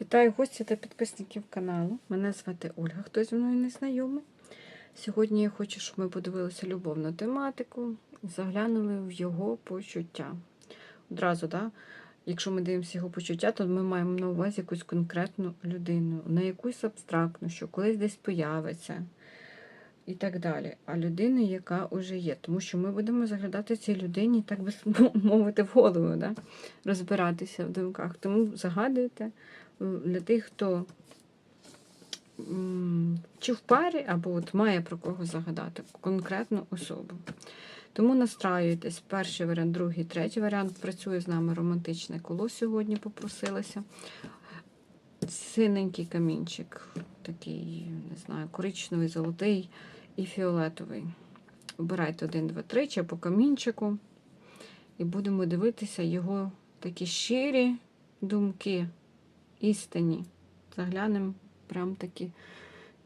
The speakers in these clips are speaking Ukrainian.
Вітаю гості та підписників каналу. Мене звати Ольга, хто зі мною не знайомий. Сьогодні я хочу, щоб ми подивилися любовну тематику і заглянули в його почуття. Одразу, да? якщо ми дивимося його почуття, то ми маємо на увазі якусь конкретну людину, не якусь абстрактну, що колись десь появиться і так далі. А людину, яка вже є. Тому що ми будемо заглядати цій людині, так би мовити, в голову, да? розбиратися в думках. Тому загадуйте для тих, хто чи в парі, або от має про кого загадати конкретну особу. Тому настраюйтесь, перший варіант, другий, третій варіант. Працює з нами романтичне коло сьогодні попросилася. Синенький камінчик, такий, не знаю, коричневий, золотий і фіолетовий. Обирайте один, два, три, чи по камінчику. І будемо дивитися його такі щирі думки, істинні. Заглянемо прям таки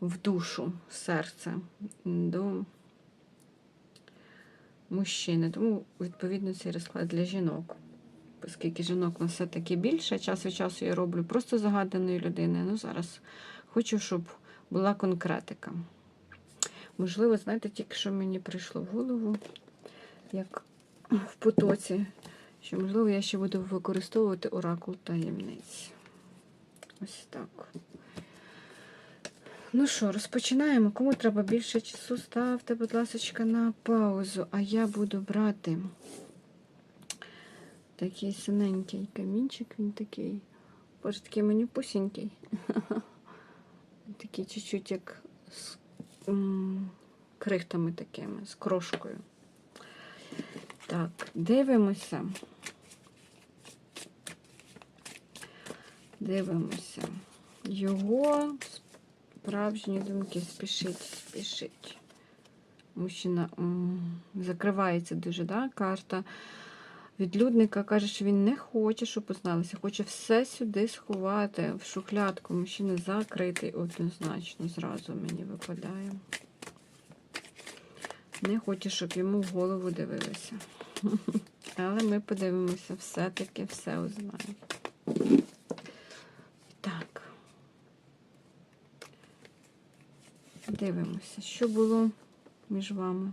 в душу, в серце до мужчини. Тому, відповідно, цей розклад для жінок. Оскільки жінок у нас все-таки більше, час від часу я роблю просто загаданої людини. Ну, зараз хочу, щоб була конкретика. Можливо, знаєте, тільки що мені прийшло в голову, як в потоці, що, можливо, я ще буду використовувати оракул таємниць. Ось так. Ну що, розпочинаємо. Кому треба більше часу, ставте, будь ласка, на паузу, а я буду брати такий синенький камінчик, він такий, боже, такий мені пусінький. Такий чуть-чуть як з крихтами такими, з крошкою. Так, дивимося. Дивимося. Його справжні думки спішить, спішить. Мужчина закривається дуже, да, карта. Відлюдника каже, що він не хоче, щоб позналися, хоче все сюди сховати в шухлядку. Мужчина закритий однозначно, зразу мені випадає. Не хоче, щоб йому в голову дивилися. Але ми подивимося, все-таки все узнаємо. Так. Дивимося, що було між вами.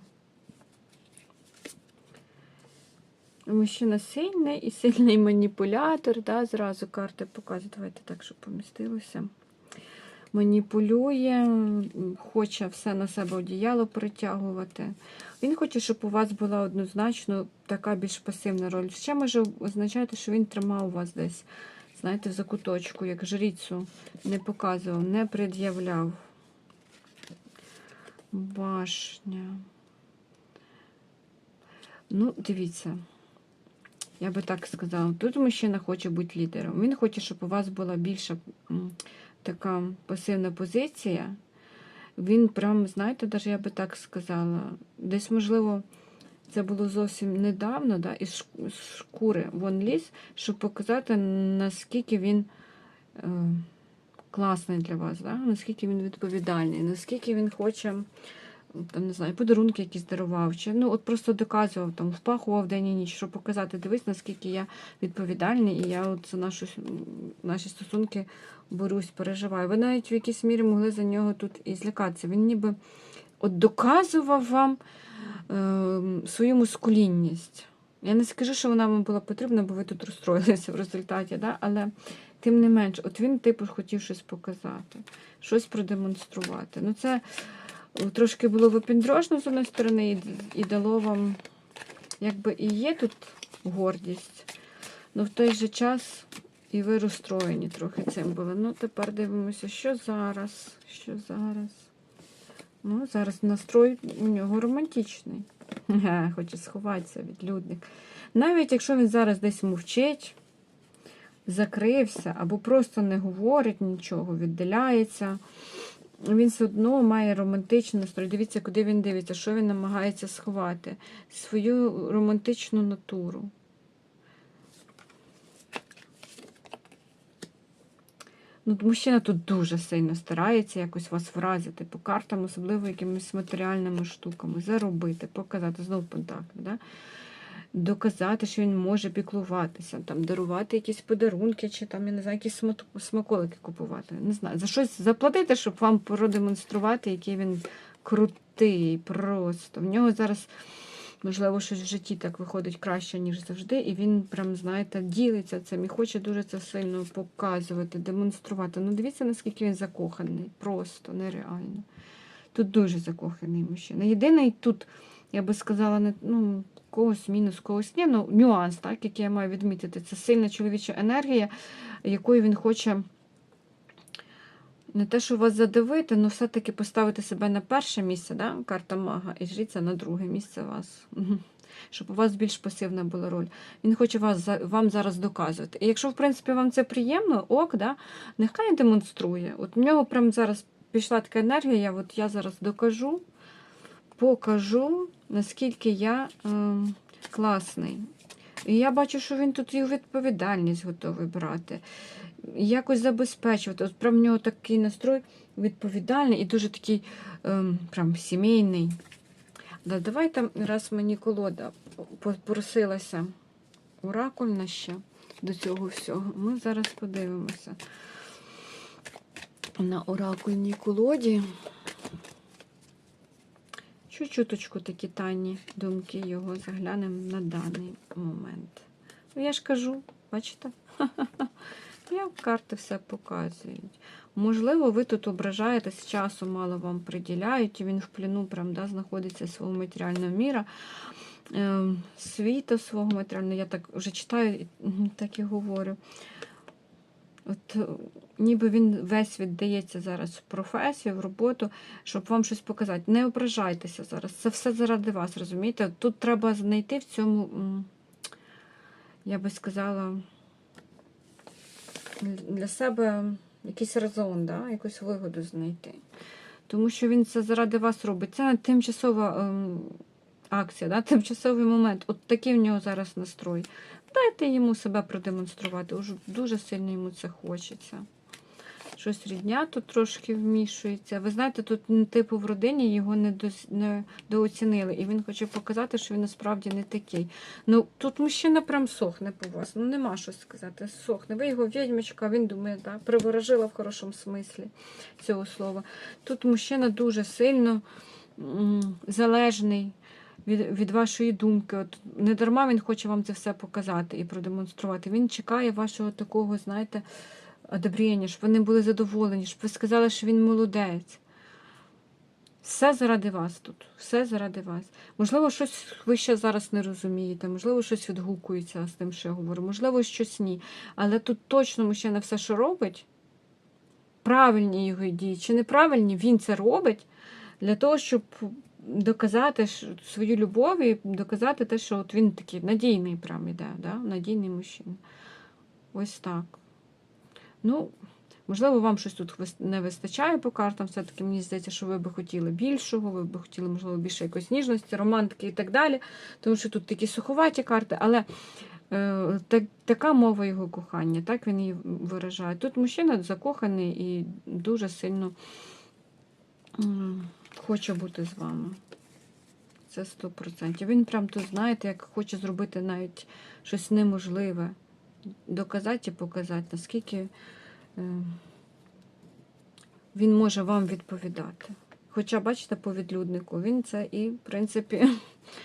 Мужчина сильний і сильний маніпулятор, да, зразу карти показують. Давайте так, щоб помістилося. Маніпулює, хоче все на себе одіяло притягувати. Він хоче, щоб у вас була однозначно така більш пасивна роль. Ще може означати, що він тримав вас десь, знаєте, в закуточку, як жріцю, не показував, не пред'являв. Башня. Ну, дивіться. Я би так сказала, тут мужчина хоче бути лідером. Він хоче, щоб у вас була більша така пасивна позиція. Він прям, знаєте, навіть я би так сказала, десь, можливо, це було зовсім недавно, да, із шкури вон ліз, щоб показати, наскільки він е, класний для вас, да? наскільки він відповідальний, наскільки він хоче там, не знаю, подарунки якісь дарував, чи ну от просто доказував, там, впахував день і ніч, щоб показати, дивись, наскільки я відповідальний, і я от за нашу, наші стосунки борюсь, переживаю. Ви навіть в якійсь мірі могли за нього тут і злякатися. Він ніби от доказував вам е, свою мускулінність. Я не скажу, що вона вам була потрібна, бо ви тут розстроїлися в результаті, да? але тим не менш, от він, типу, хотів щось показати, щось продемонструвати. Ну, це трошки було випіндрожно з одної сторони, і, дало вам, якби і є тут гордість, але в той же час і ви розстроєні трохи цим були. Ну, тепер дивимося, що зараз, що зараз. Ну, зараз настрой у нього романтичний. Хоче сховатися від людних. Навіть якщо він зараз десь мовчить, закрився, або просто не говорить нічого, віддаляється він все одно має романтичний настрой. Дивіться, куди він дивиться, що він намагається сховати. Свою романтичну натуру. Ну, Мужчина тут дуже сильно старається якось вас вразити по картам, особливо якимись матеріальними штуками, заробити, показати, знову пентаклі. Да? Доказати, що він може піклуватися, там, дарувати якісь подарунки, чи там, я не знаю, якісь смаколики купувати. Не знаю, за щось заплатити, щоб вам продемонструвати, який він крутий просто. В нього зараз, можливо, щось в житті так виходить краще, ніж завжди, і він прям, знаєте, ділиться цим і хоче дуже це сильно показувати, демонструвати. Ну, дивіться, наскільки він закоханий. Просто нереально. Тут дуже закоханий мужчина. Єдиний тут, я би сказала, ну, когось мінус, когось ні, ну, нюанс, так, який я маю відмітити, це сильна чоловіча енергія, якою він хоче не те, що вас задивити, але все-таки поставити себе на перше місце, да? карта мага, і жріця на друге місце вас. Щоб у вас більш пасивна була роль. Він хоче вас, вам зараз доказувати. І якщо, в принципі, вам це приємно, ок, да? нехай демонструє. От в нього прямо зараз пішла така енергія, от я зараз докажу, покажу, наскільки я ем, класний. І я бачу, що він тут і відповідальність готовий брати, якось забезпечувати. От прям в нього такий настрой відповідальний і дуже такий ем, прям сімейний. Да, давайте, раз мені колода попросилася оракульна ще до цього всього, ми зараз подивимося на оракульній колоді. Чуть-чуточку такі тайні думки його заглянемо на даний момент. Ну, я ж кажу, бачите? Як карти все показують. Можливо, ви тут ображаєтесь, часу мало вам приділяють, і він в пліну прям, да, знаходиться свого матеріального міра, е, світу свого матеріального. Я так вже читаю, і, так і говорю. От ніби він весь віддається зараз в професію, в роботу, щоб вам щось показати. Не ображайтеся зараз. Це все заради вас, розумієте? Тут треба знайти в цьому, я би сказала, для себе якийсь резон, да? якусь вигоду знайти. Тому що він це заради вас робить. Це тимчасова ем, акція, да? тимчасовий момент. От такий в нього зараз настрой. Дайте йому себе продемонструвати. Уже дуже сильно йому це хочеться. Щось рідня тут трошки вмішується. Ви знаєте, тут типу в родині його не, дооцінили, і він хоче показати, що він насправді не такий. Ну тут мужчина прям сохне по вас. Ну нема що сказати. Сохне. Ви його відьмочка, він думає, да, приворожила в хорошому смислі цього слова. Тут мужчина дуже сильно залежний від, від вашої думки. От не дарма він хоче вам це все показати і продемонструвати. Він чекає вашого такого, знаєте, одобрення, щоб вони були задоволені, щоб ви сказали, що він молодець. Все заради вас тут, все заради вас. Можливо, щось ви ще зараз не розумієте, можливо, щось відгукується з тим, що я говорю, можливо, щось ні. Але тут точно мужчина все, що робить, правильні його дії чи неправильні, він це робить для того, щоб доказати свою любов і доказати те, що от він такий надійний прям іде, да? надійний мужчина. Ось так. Ну, можливо, вам щось тут не вистачає по картам. Все-таки мені здається, що ви би хотіли більшого, ви б хотіли, можливо, більше якоїсь ніжності, романтики і так далі. Тому що тут такі суховаті карти, але е, так, така мова його кохання, так він її виражає. Тут мужчина закоханий і дуже сильно хоче бути з вами. Це 100%. Він прям тут, знаєте, як хоче зробити навіть щось неможливе. Доказати і показати, наскільки е, він може вам відповідати. Хоча, бачите, по відлюднику, він це і, в принципі,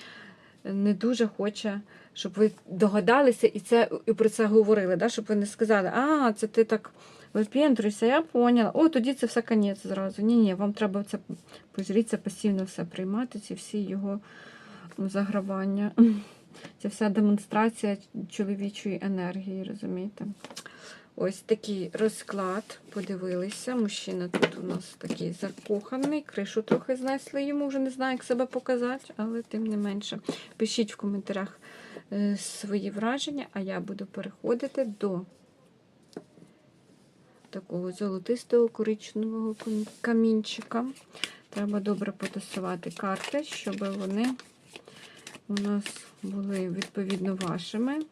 не дуже хоче, щоб ви догадалися і це і про це говорили, да? щоб ви не сказали, а, це ти так випендрюєшся, я поняла. О, тоді це все конець зразу. Ні, ні, вам треба це позріться, постійно все приймати, ці всі його загравання. Це вся демонстрація чоловічої енергії, розумієте? Ось такий розклад. Подивилися. Мужчина тут у нас такий закоханий. Кришу трохи знесли йому, вже не знаю, як себе показати, але тим не менше. Пишіть в коментарях е, свої враження, а я буду переходити до такого золотистого коричневого камінчика. Треба добре потасувати карти, щоб вони у нас були відповідно вашими.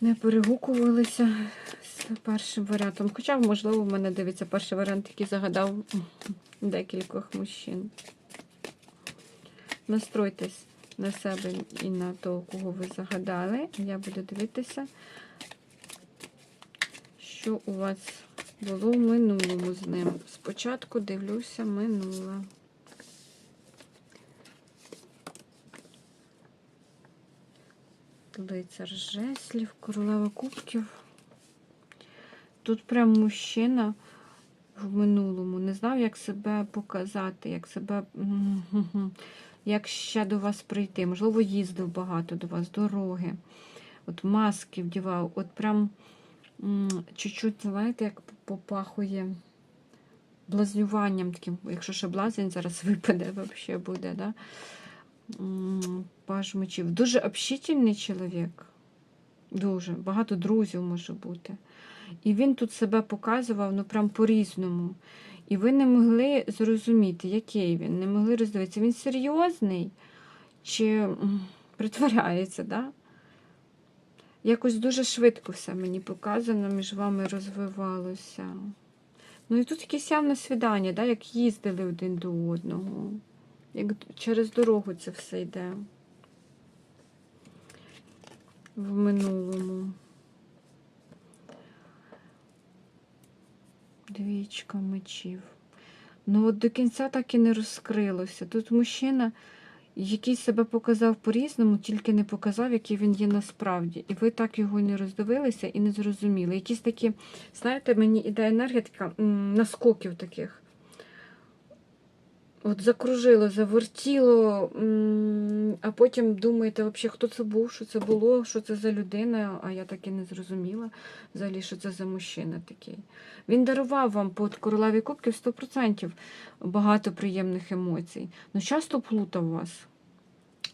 Не перегукувалися з першим варіантом. Хоча, можливо, в мене дивиться перший варіант, який загадав декількох мужчин. Настройтесь на себе і на того, кого ви загадали. Я буду дивитися, що у вас було в минулому з ним. Спочатку дивлюся минуле. Лицар жеслів, королева кубків. Тут прям мужчина в минулому не знав, як себе показати, як себе, як ще до вас прийти. Можливо, їздив багато до вас, дороги. От маски вдівав, от прям чуть-чуть, знаєте, як попахує блазнюванням таким, якщо ще блазень зараз випаде, взагалі буде, да? М, Паж мечів. Дуже общительний чоловік. Дуже. Багато друзів може бути. І він тут себе показував ну прям по-різному. І ви не могли зрозуміти, який він, не могли роздивитися. Він серйозний чи притворяється, да? Якось дуже швидко все мені показано, між вами розвивалося. Ну і тут якесь явне свідання, да? як їздили один до одного. Як через дорогу це все йде в минулому. Двічка мечів. Ну, от до кінця так і не розкрилося. Тут мужчина, який себе показав по-різному, тільки не показав, який він є насправді. І ви так його не роздивилися і не зрозуміли. Якісь такі, знаєте, мені іде енергія така наскоків таких. От закружило, завертіло, а потім думаєте, взагалі, хто це був, що це було, що це за людина, а я так і не зрозуміла взагалі, що це за мужчина такий. Він дарував вам по королеві кубків 100% багато приємних емоцій. Ну, часто плутав вас.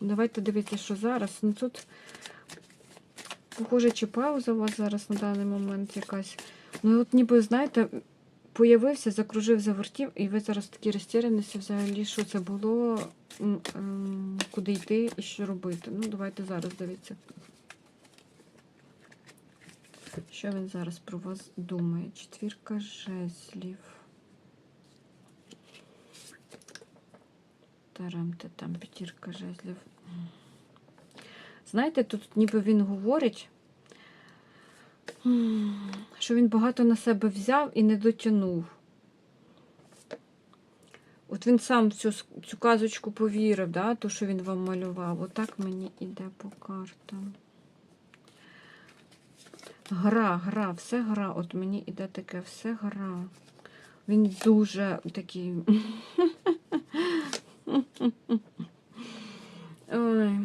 Давайте дивіться, що зараз. Ну тут, похоже, чи пауза у вас зараз на даний момент якась. Ну, от ніби, знаєте, появився, закружив, завертів, і ви зараз такі розтіряності взагалі, що це було, ем, куди йти і що робити. Ну, давайте зараз дивіться. Що він зараз про вас думає? Четвірка жезлів. Тарамте там п'ятірка жезлів. Знаєте, тут ніби він говорить, що він багато на себе взяв і не дотягнув. От він сам цю, цю казочку повірив, да, то, що він вам малював. Отак мені іде по картам. Гра, гра, все гра. От мені іде таке, все гра. Він дуже такий. Ой,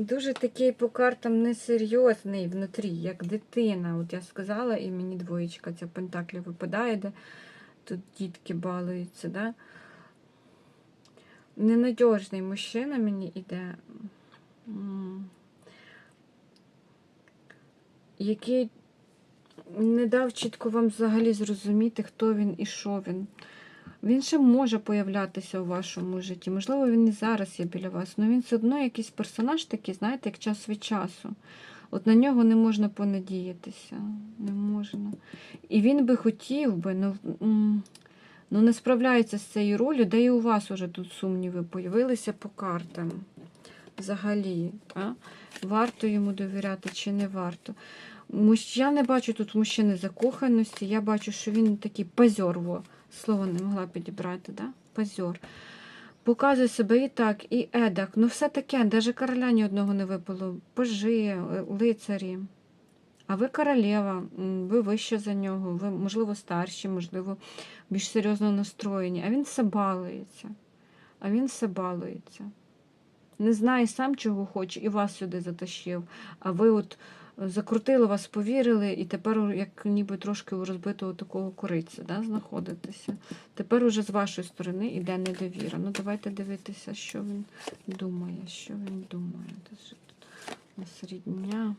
дуже такий по картам несерйозний внутрі, як дитина. От я сказала, і мені двоєчка ця пентаклі випадає, де тут дітки балуються, да? Ненадіжний мужчина мені іде. М. Який не дав чітко вам взагалі зрозуміти, хто він і що він. Він ще може появлятися у вашому житті. Можливо, він і зараз є біля вас, але він все одно якийсь персонаж такий, знаєте, як час від часу. От на нього не можна понадіятися. Не можна. І він би хотів би, ну, ну не справляється з цією ролью, де і у вас уже тут сумніви появилися по картам. Взагалі, а? варто йому довіряти чи не варто. Я не бачу тут мужчини закоханості, я бачу, що він такий позор, во, слово не могла підібрати, да? позор. Показує себе і так, і едак. Ну все таке, навіть короля ні одного не випало. Пажи, е, лицарі. А ви королева, ви вище за нього, ви, можливо, старші, можливо, більш серйозно настроєні. А він все балується. А він все балується. Не знає сам, чого хоче, і вас сюди затащив. А ви от закрутили вас, повірили, і тепер як ніби трошки у розбитого такого кориця да, знаходитеся. Тепер уже з вашої сторони йде недовіра. Ну давайте дивитися, що він думає, що він думає. Тут у нас.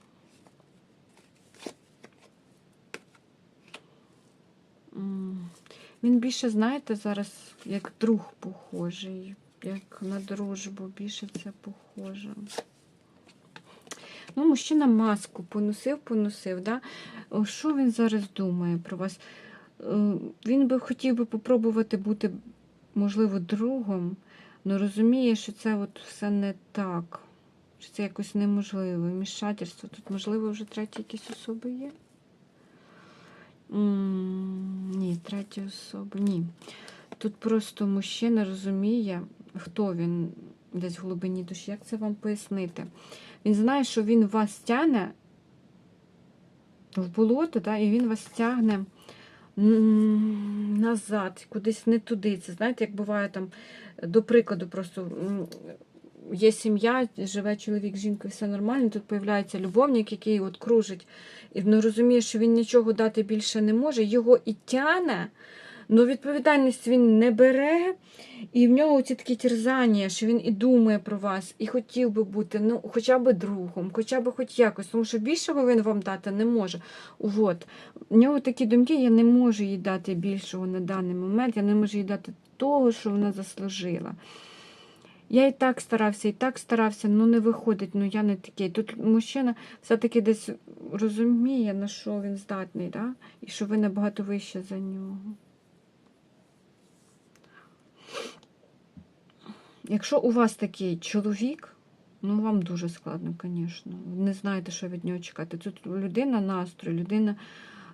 Він більше, знаєте, зараз як друг похожий, як на дружбу, більше це похоже. Ну, мужчина маску поносив, поносив. Да? Що він зараз думає про вас? Е, Він би хотів би попробувати бути, можливо, другом, але розуміє, що це от все не так. Що це якось неможливо. Вмішательство. Тут, можливо, вже треті якісь особи є? Ні, треті особи. Ні. Тут просто мужчина розуміє, хто він десь в глибині душі. Як це вам пояснити? Він знає, що він вас тягне в болото, да, і він вас тягне назад, кудись не туди. Це знаєте, як буває там, до прикладу, просто є сім'я, живе чоловік, жінка, все нормально. Тут появляється любовник, який от кружить, і він розуміє, що він нічого дати більше не може, його і тяне. Ну, відповідальність він не бере, і в нього ці такі терзання, що він і думає про вас, і хотів би бути ну, хоча б другом, хоча б хоч якось, тому що більшого він вам дати не може. От. В нього такі думки, я не можу їй дати більшого на даний момент, я не можу їй дати того, що вона заслужила. Я і так старався, і так старався, ну не виходить, ну я не такий. Тут мужчина все-таки десь розуміє, на що він здатний, да? і що ви набагато вище за нього. Якщо у вас такий чоловік, ну вам дуже складно, звісно. Не знаєте, що від нього чекати. Тут людина настрою, людина,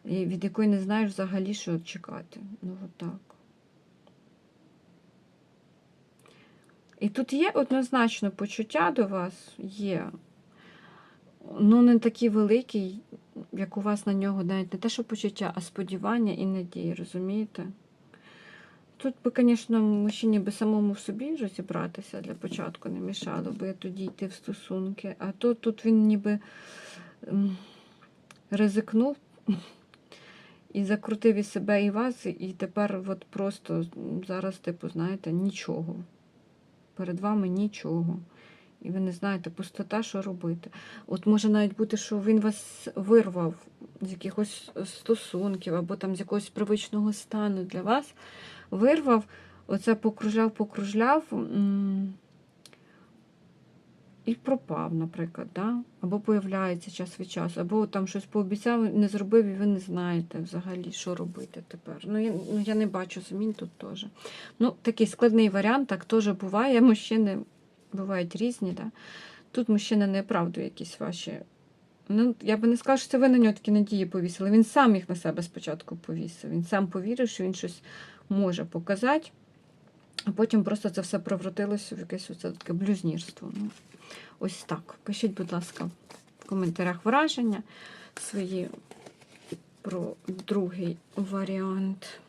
від якої не знаєш взагалі, що чекати. Ну, отак. І тут є однозначно почуття до вас, є. Ну, не такі великі, як у вас на нього, навіть не те, що почуття, а сподівання і надії, розумієте? Тут би, звісно, мужчині би самому в собі розібратися для початку не мішало би тоді йти в стосунки. А то тут він ніби ризикнув і закрутив і себе, і вас, і тепер от просто зараз, типу, знаєте, нічого. Перед вами нічого. І ви не знаєте, пустота, що робити. От може навіть бути, що він вас вирвав з якихось стосунків або там з якогось привичного стану для вас вирвав, оце покружляв, покружляв і пропав, наприклад. Да? Або появляється час від часу, або там щось пообіцяв, не зробив, і ви не знаєте взагалі, що робити тепер. Ну, я, ну, я не бачу змін тут теж. Ну, такий складний варіант, так теж буває. Мужчини бувають різні. Да? Тут мужчина не оправдує якісь ваші. Ну, я би не сказала, що це ви на нього такі надії повісили. Він сам їх на себе спочатку повісив. Він сам повірив, що він щось може показати, а потім просто це все превратилося в якесь оце таке блюзнірство. Ну, ось так. Пишіть, будь ласка, в коментарях враження свої про другий варіант.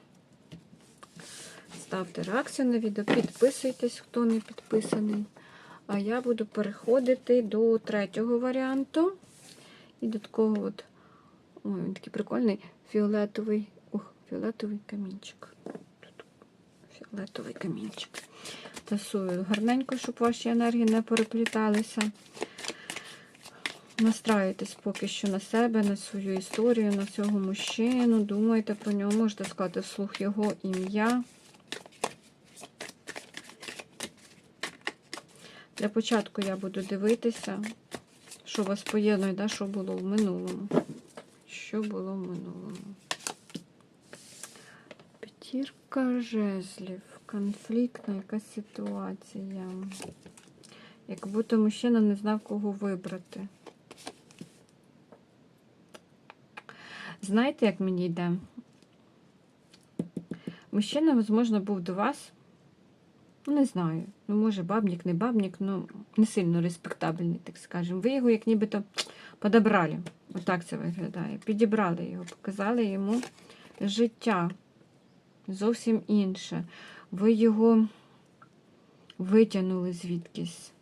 Ставте реакцію на відео, підписуйтесь, хто не підписаний. А я буду переходити до третього варіанту. І до такого от, ой, він такий прикольний фіолетовий, ух, фіолетовий камінчик. Фіолетовий камінчик. Тасую гарненько, щоб ваші енергії не перепліталися. Настраюйтесь поки що на себе, на свою історію, на цього мужчину. Думайте про нього, можете сказати вслух його ім'я. Для початку я буду дивитися, що вас поєднує, да, що було в минулому. Що було в минулому? П'ятірка жезлів. Конфліктна якась ситуація. Як будто мужчина не знав, кого вибрати. Знаєте, як мені йде? Мужчина, можливо, був до вас. Ну, не знаю. Ну, може, бабник, не бабник, ну не сильно респектабельний, так скажемо. Ви його як нібито подобрали. Отак це виглядає. Підібрали його, показали йому життя зовсім інше. Ви його витягнули звідкись,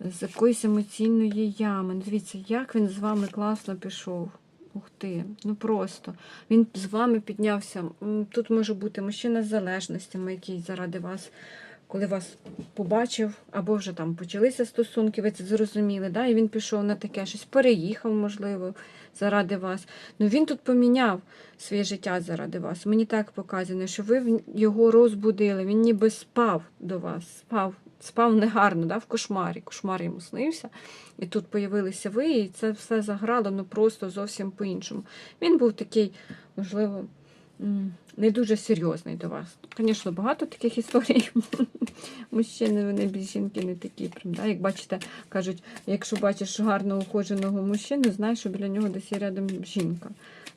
з якоїсь емоційної ями. Ну, Дивіться, як він з вами класно пішов. Ух ти, ну просто. Він з вами піднявся. Тут може бути мужчина з залежностями, який заради вас, коли вас побачив, або вже там почалися стосунки, ви це зрозуміли, да? і він пішов на таке щось, переїхав, можливо, заради вас. Ну він тут поміняв своє життя заради вас. Мені так показано, що ви його розбудили, він ніби спав до вас, спав. Спав негарно, да, в кошмарі. Кошмар йому снився. І тут появилися ви, і це все заграло ну просто зовсім по-іншому. Він був такий, можливо, не дуже серйозний до вас. Звісно, багато таких історій. Мужчини, вони без жінки не такі. Прям, да? Як бачите, кажуть, якщо бачиш гарно ухоженого мужчину, знаєш, що біля нього десь є рядом жінка.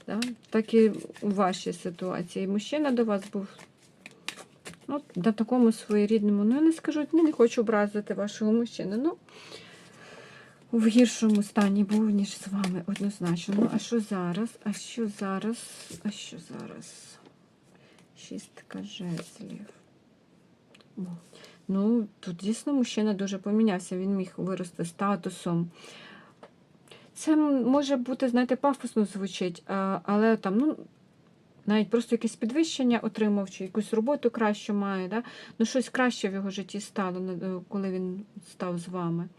Да? Так і у вашій ситуації. Мужчина до вас був ну, на такому своєрідному. Ну, я не скажу, не хочу образити вашого мужчину. Ну, в гіршому стані був, ніж з вами, однозначно. Ну, а що зараз? А що зараз? А що зараз? Шістка жезлів. Ну, тут дійсно мужчина дуже помінявся. Він міг вирости статусом. Це може бути, знаєте, пафосно звучить, але там, ну, навіть просто якесь підвищення отримав, чи якусь роботу кращу має, да? ну щось краще в його житті стало, е, коли він став з вами.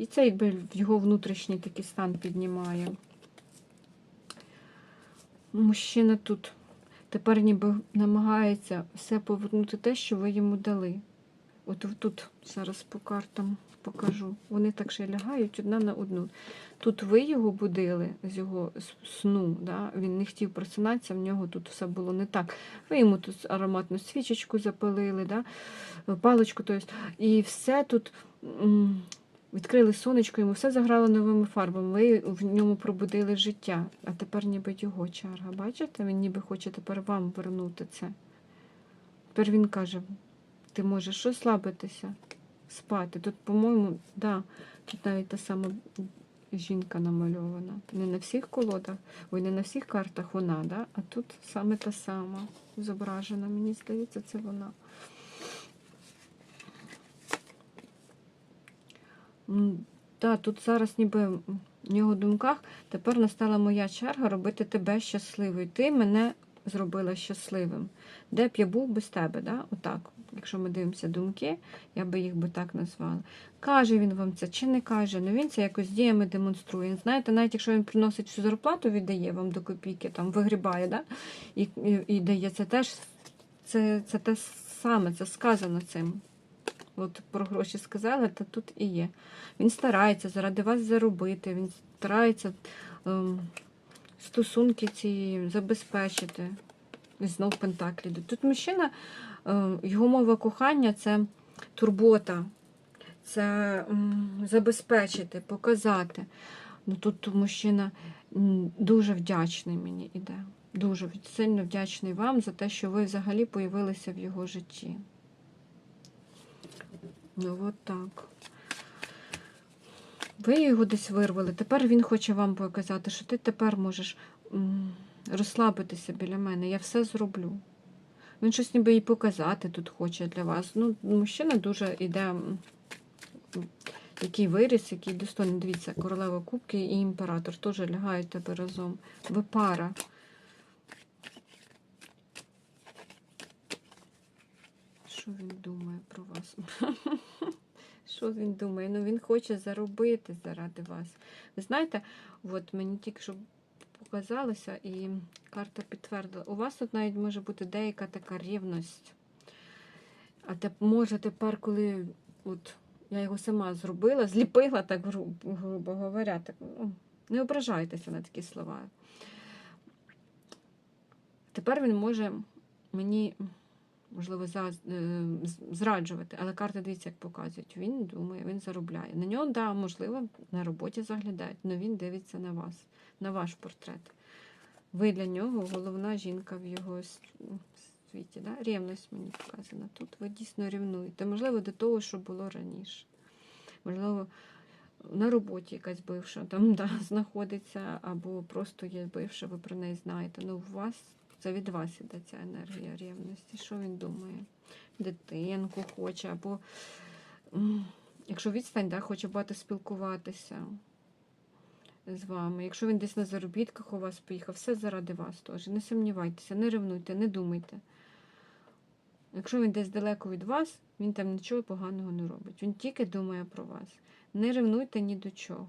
І це якби його внутрішній такий стан піднімає. Мужчина тут тепер ніби намагається все повернути те, що ви йому дали. От тут зараз по картам покажу. Вони так ще лягають одна на одну. Тут ви його будили з його сну, да? він не хотів просинатися, в нього тут все було не так. Ви йому тут ароматну свічечку запалили, да? паличку, тобто, і все тут відкрили сонечко, йому все заграло новими фарбами. Ви в ньому пробудили життя, а тепер ніби його черга. Бачите? Він ніби хоче тепер вам вернути це. Тепер він каже, ти можеш розслабитися, спати. Тут, по-моєму, да, тут навіть та сама жінка намальована. Не на всіх колодах, ой, не на всіх картах вона, да? а тут саме та сама зображена. Мені здається, це вона. М, тут зараз ніби в нього думках тепер настала моя черга робити тебе щасливою. Ти мене зробила щасливим. Де б я був без тебе? Да? Отак. Якщо ми дивимося думки, я би їх би так назвала. Каже він вам це чи не каже, ну він це якось діями демонструє. Знаєте, навіть якщо він приносить всю зарплату, віддає вам до копійки, там вигрібає, да? і, і, і дає це теж це, це те саме, це сказано цим. От про гроші сказали, та тут і є. Він старається заради вас заробити, він старається ем, стосунки ці забезпечити. І знов пентаклі. Тут мужчина, ем, його мова кохання це турбота, це м, забезпечити, показати. Ну, тут мужчина дуже вдячний мені іде. Дуже сильно вдячний вам за те, що ви взагалі появилися в його житті. Ну, от так. Ви його десь вирвали. Тепер він хоче вам показати, що ти тепер можеш розслабитися біля мене. Я все зроблю. Він щось ніби і показати тут хоче для вас. Ну, мужчина дуже іде, м, який виріс, який достойний. Дивіться, королева кубки і імператор теж лягають тебе разом. Ви пара. Що він думає про вас? Що він думає? Ну він хоче заробити заради вас. Ви знаєте, от мені тільки що показалося, і карта підтвердила. У вас тут навіть може бути деяка така рівність. А те, може тепер, коли от я його сама зробила, зліпила, так гру- грубо говоря, так, ну, не ображайтеся на такі слова. Тепер він може мені, можливо, е, зраджувати, але карти, дивіться, як показують. Він думає, він заробляє. На нього, да, можливо, на роботі заглядають, але він дивиться на вас, на ваш портрет. Ви для нього головна жінка в його світі. Да? Рівність мені показана. Тут ви дійсно рівнуєте. Можливо, до того, що було раніше. Можливо, на роботі якась бивша там да, знаходиться, або просто є бивша, ви про неї знаєте. Ну, у вас це від вас іде ця енергія рівності. Що він думає? Дитинку хоче, або якщо відстань, да, хоче багато спілкуватися з вами. Якщо він десь на заробітках у вас поїхав, все заради вас теж. Не сумнівайтеся, не ревнуйте, не думайте. Якщо він десь далеко від вас, він там нічого поганого не робить. Він тільки думає про вас. Не ревнуйте ні до чого.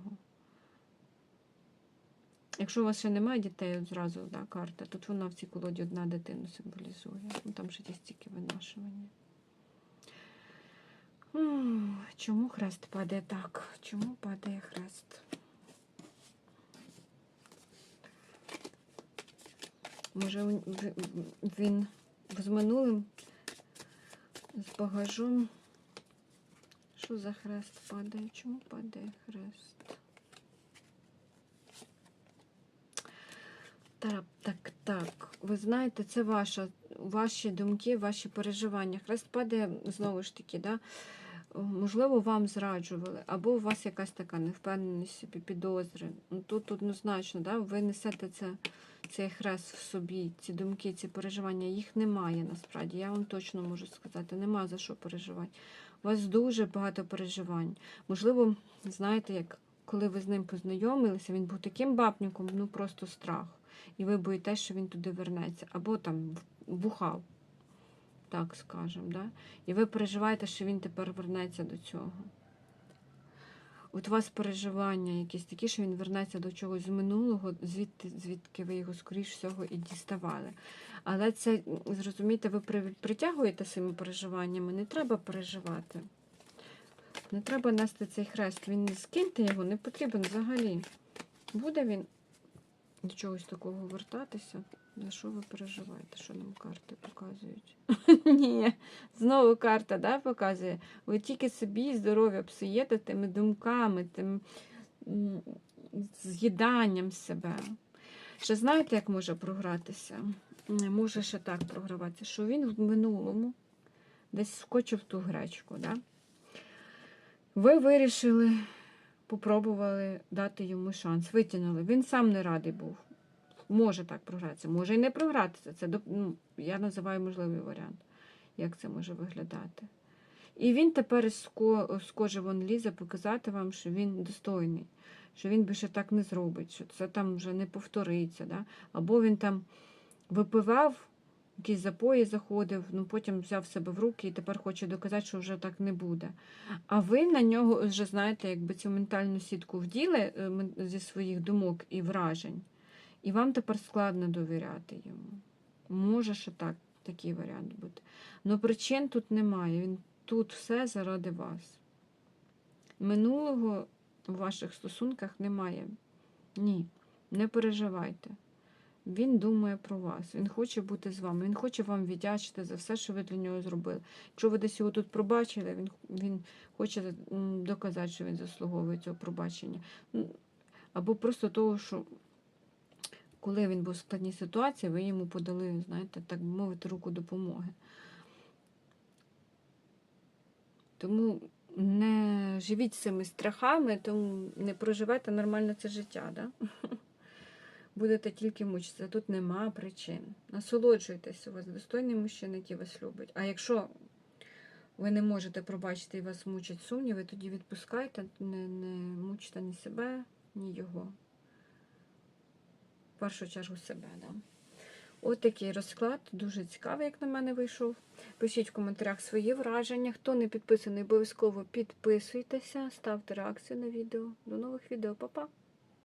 Якщо у вас ще немає дітей, от зразу да, карта, тут вона в цій колоді одна дитину символізує. Ну, там ще є стільки винашування. Чому хрест падає так? Чому падає хрест? Може, він- з минулим, з багажом. Що за хрест падає? Чому падає хрест? Так, так. Ви знаєте, це ваша, ваші думки, ваші переживання. Хрест падає знову ж таки, да? можливо, вам зраджували, або у вас якась така невпевненість підозри. Ну, Тут однозначно, да? ви несете це, цей хрест в собі, ці думки, ці переживання, їх немає насправді. Я вам точно можу сказати, нема за що переживати. У вас дуже багато переживань. Можливо, знаєте, як коли ви з ним познайомилися, він був таким бабником, ну просто страх. І ви боїтесь, що він туди вернеться. Або там бухав, так скажемо. Да? І ви переживаєте, що він тепер вернеться до цього. От у вас переживання якісь такі, що він вернеться до чогось з минулого, звідти, звідки ви його, скоріш всього, і діставали. Але це, зрозумійте, ви притягуєте своїми переживаннями, не треба переживати. Не треба нести цей хрест. Він скиньте його, не потрібен взагалі. Буде він до чогось такого вертатися. За що ви переживаєте, що нам карти показують? Ні, знову карта да, показує. Ви тільки собі здоров'я псуєте тими думками, тим з'їданням себе. Ще знаєте, як може програтися? Може ще так програватися, що він в минулому десь скочив ту гречку. Да? Ви вирішили, попробували дати йому шанс, витягнули. Він сам не радий був. Може так програтися, може і не програтися. Це ну, я називаю можливий варіант, як це може виглядати. І він тепер з ко- з кожи вон лізе показати вам, що він достойний, що він більше так не зробить, що це там вже не повториться. Да? Або він там випивав, якісь запої заходив, ну потім взяв себе в руки і тепер хоче доказати, що вже так не буде. А ви на нього вже знаєте, якби цю ментальну сітку вділи е, зі своїх думок і вражень. І вам тепер складно довіряти йому. Може ще так, такий варіант бути. Але причин тут немає. Він тут все заради вас. Минулого в ваших стосунках немає. Ні, не переживайте. Він думає про вас, він хоче бути з вами, він хоче вам віддячити за все, що ви для нього зробили. Якщо ви десь його тут пробачили, він, він хоче доказати, що він заслуговує цього пробачення. Або просто того, що коли він був в складній ситуації, ви йому подали, знаєте, так би мовити, руку допомоги. Тому не живіть цими страхами, тому не проживайте нормально це життя. Да? Будете тільки мучитися. Тут нема причин. Насолоджуйтесь, у вас достойний мужчина, який вас любить. А якщо ви не можете пробачити і вас мучать сумніви, тоді відпускайте, не, не мучте ні себе, ні його. В першу чергу себе. Да? От такий розклад, дуже цікавий, як на мене вийшов. Пишіть в коментарях свої враження. Хто не підписаний, обов'язково підписуйтеся, ставте реакцію на відео. До нових відео, Па-па!